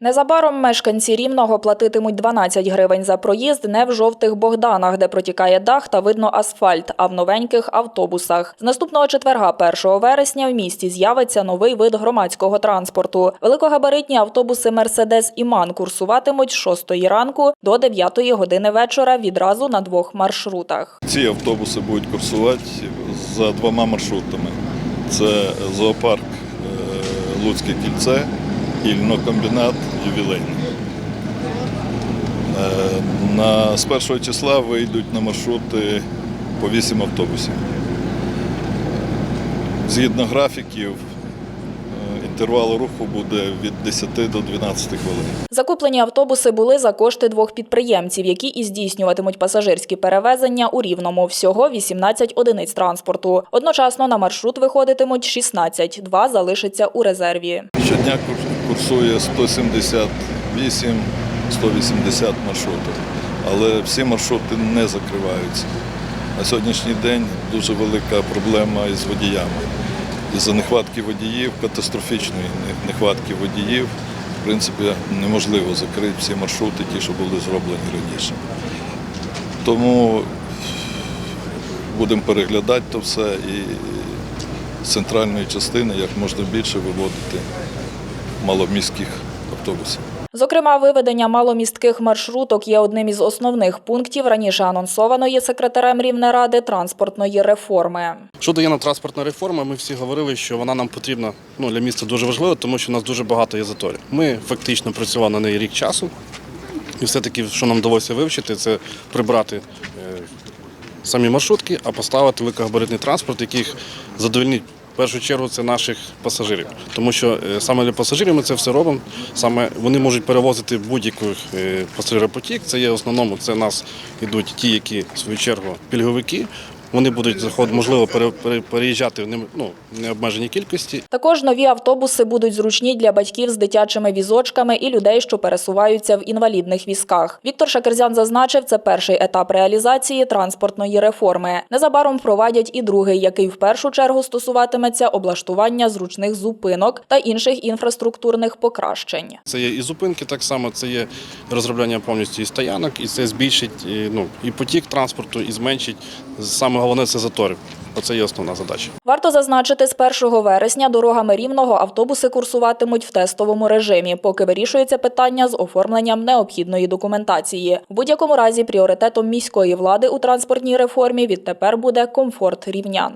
Незабаром мешканці Рівного платитимуть 12 гривень за проїзд не в жовтих Богданах, де протікає дах та видно асфальт, а в новеньких автобусах. З наступного четверга, 1 вересня, в місті з'явиться новий вид громадського транспорту. Великогабаритні автобуси Мерседес Іман курсуватимуть з 6 ранку до 9 години вечора відразу на двох маршрутах. Ці автобуси будуть курсувати за двома маршрутами. Це зоопарк е, Луцьке кільце і льнокомбінат ювілейний. Е, На, з першого числа вийдуть на маршрути по 8 автобусів. Згідно графіків, е, інтервал руху буде від 10 до 12 хвилин. Закуплені автобуси були за кошти двох підприємців, які і здійснюватимуть пасажирські перевезення у Рівному. Всього 18 одиниць транспорту. Одночасно на маршрут виходитимуть 16, два залишаться у резерві. Щодня курсує 178 180 маршрутів, але всі маршрути не закриваються. На сьогоднішній день дуже велика проблема із водіями. Із-за нехватки водіїв, катастрофічної нехватки водіїв, в принципі, неможливо закрити всі маршрути, ті, що були зроблені раніше. Тому будемо переглядати то все і з центральної частини як можна більше виводити маломіських автобусів. Зокрема, виведення маломістких маршруток є одним із основних пунктів раніше анонсованої секретарем Рівнеради транспортної реформи. Щодо єнотранспортної реформи, ми всі говорили, що вона нам потрібна ну, для міста дуже важлива, тому що у нас дуже багато є заторів. Ми фактично працювали на неї рік часу, і все-таки, що нам вдалося вивчити, це прибрати е, самі маршрутки, а поставити великогабаритний транспорт, яких задовольнить. Першу чергу це наших пасажирів, тому що е, саме для пасажирів ми це все робимо. Саме вони можуть перевозити будь-який е, пасажиропотік. Це є основному це нас ідуть ті, які в свою чергу пільговики. Вони будуть заход, можливо, пере- пере- переїжджати в ну, необмеженій кількості. Також нові автобуси будуть зручні для батьків з дитячими візочками і людей, що пересуваються в інвалідних візках. Віктор Шакерзян зазначив, це перший етап реалізації транспортної реформи. Незабаром впровадять і другий, який в першу чергу стосуватиметься облаштування зручних зупинок та інших інфраструктурних покращень. Це є і зупинки, так само це є розробляння повністю і стоянок, і це збільшить ну, і потік транспорту, і зменшить. Саме головне це затор, Оце є основна задача. Варто зазначити, з 1 вересня дорогами Рівного автобуси курсуватимуть в тестовому режимі, поки вирішується питання з оформленням необхідної документації. В будь-якому разі пріоритетом міської влади у транспортній реформі відтепер буде комфорт рівнян.